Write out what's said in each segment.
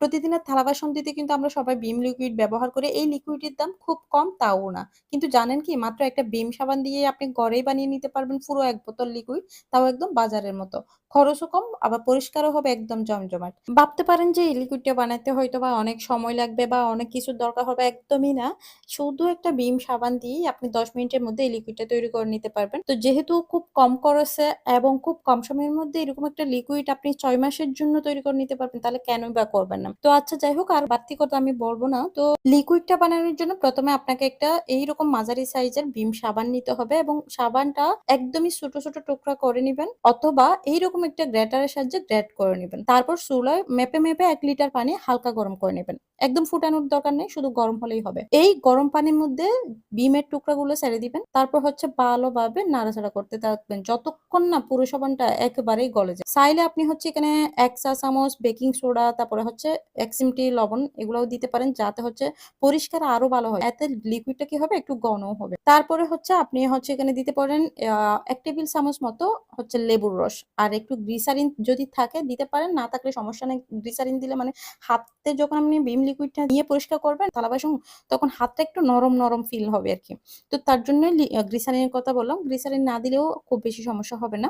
প্রতিদিনের থালা বাসন দিতে কিন্তু আমরা সবাই ভিম লিকুইড ব্যবহার করে এই লিকুইডের দাম খুব কম, তাও না। কিন্তু জানেন কি, মাত্র একটা ভিম সাবান দিয়ে আপনি ঘরেই বানিয়ে নিতে পারবেন পুরো এক বোতল লিকুইড তাও একদম বাজারের মতো। খরচও কম, আবার পরিষ্কারও হবে একদম জমজমাট। ভাবতে পারেন যে এই লিকুইডটা বানাতে হয়তো বা অনেক সময় লাগবে বা অনেক কিছুর দরকার হবে, একদমই না। শুধু একটা ভিম সাবান দিয়েই আপনি ১০ মিনিটের মধ্যে এই লিকুইডটা তৈরি করে নিতে পারবেন। তো যেহেতু খুব কম খরচে এবং খুব কম সময়ের মধ্যে এরকম একটা লিকুইড আপনি ছয় মাসের জন্য তৈরি করে নিতে পারবেন, তাহলে কেনই বা করবেন না। তো আচ্ছা যাই হোক আর বাড়তি কথা আমি বলব না। তো লিকুইডটা বানানোর জন্য প্রথমে আপনাকে একটা এইরকম মাঝারি সাইজের ভিম সাবান নিতে হবে এবং সাবানটা একদমই ছোট, ছোট টুকরা করে নিবেন অথবা এইরকম একটা গ্রেটারের সাহায্যে গ্রেট করে নিবেন। তারপর চুলায় মেপে, মেপে এক লিটার পানি হালকা গরম করে নিবেন। একদম ফুটানোর দরকার নেই শুধু গরম হলেই হবে। এই গরম পানির মধ্যে ভিমের টুকরাগুলো ছেড়ে দিবেন। তারপর হচ্ছে ভালোভাবে নাড়াচাড়া করতে থাকবেন। যতক্ষণ না পুরো সাবানটা একেবারেই গলে যায়। চাইলে আপনি হচ্ছে এখানে ১ চা চামচ বেকিং সোডা তারপরে হচ্ছে ১ চিমটি লবণ এগুলাও দিতে পারেন যাতে হচ্ছে পরিষ্কার আরও ভালো হয়। এতে লিকুইডটা কি হবে একটু গনও হবে। তারপরে হচ্ছে আপনি হচ্ছে এখানে দিতে পারেন এক ১ টেবিল চামচ মতো হচ্ছে লেবুর রস। আর একটু গ্লিসারিন যদি থাকে দিতে পারেন না থাকলে সমস্যা নেই। গ্লিসারিন দিলে মানে হাতে যখন আপনি ভিম লিকুইডটা নিয়ে পরিষ্কার করবেন থালা বাসন তখন হাতটা একটু নরম, নরম ফিল হবে আর কি তো তার জন্যই লি গ্লিসারিনের কথা বললাম। গ্লিসারিন না দিলেও খুব বেশি সমস্যা হবে না।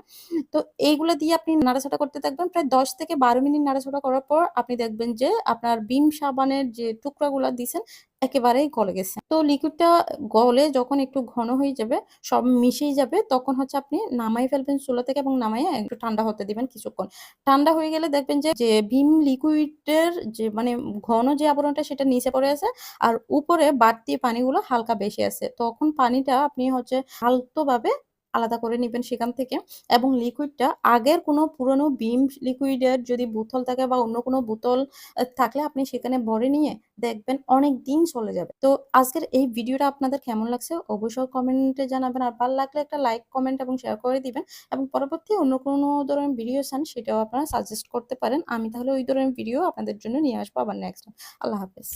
তো এইগুলো দিয়ে আপনি নাড়াচাড়া করতে থাকবেন। প্রায় ১০ থেকে ১২ মিনিট নাড়াচাড়া করার পর আপনি দেখবেন যে আপনার ভিম সাবানের যে টুকরাগুলা দিছেন একেবারেই গলে গেছে। তো লিকুইডটা গলে যখন একটু ঘন হয়ে যাবে, সব মিশেই যাবে তখন হচ্ছে আপনি নামাই ফেলবেন চুলা থেকে এবং নামাই একটু ঠান্ডা হতে দিবেন কিছুক্ষণ। ঠান্ডা হয়ে গেলে দেখবেন যে, ভীম লিকুইডের যে মানে ঘন যে আবরণটা সেটা নিচে পড়ে আছে আর উপরে বাড়তি পানিগুলো হালকা বেশি আছে। তখন পানিটা আপনি হচ্ছে আলতোভাবে আলাদা করে নিবেন সেখান থেকে এবং লিকুইডটা আগের কোনো পুরনো ভিম লিকুইডের যদি বোতল থাকে বা অন্য কোনো বোতল থাকলে আপনি সেখানে ভরে নিয়ে দেখবেন অনেক দিন চলে যাবে। তো আজকের এই ভিডিওটা আপনাদের কেমন লাগছে অবশ্যই কমেন্টে জানাবেন। আর ভালো লাগলে একটা লাইক, কমেন্ট এবং শেয়ার করে দিবেন এবং পরবর্তী অন্য কোনো ধরনের ভিডিও চান সেটাও আপনারা সাজেস্ট করতে পারেন। আমি তাহলে ওই ধরনের ভিডিও আপনাদের জন্য নিয়ে আসব আবার নেক্সট আল্লাহ হাফেজ।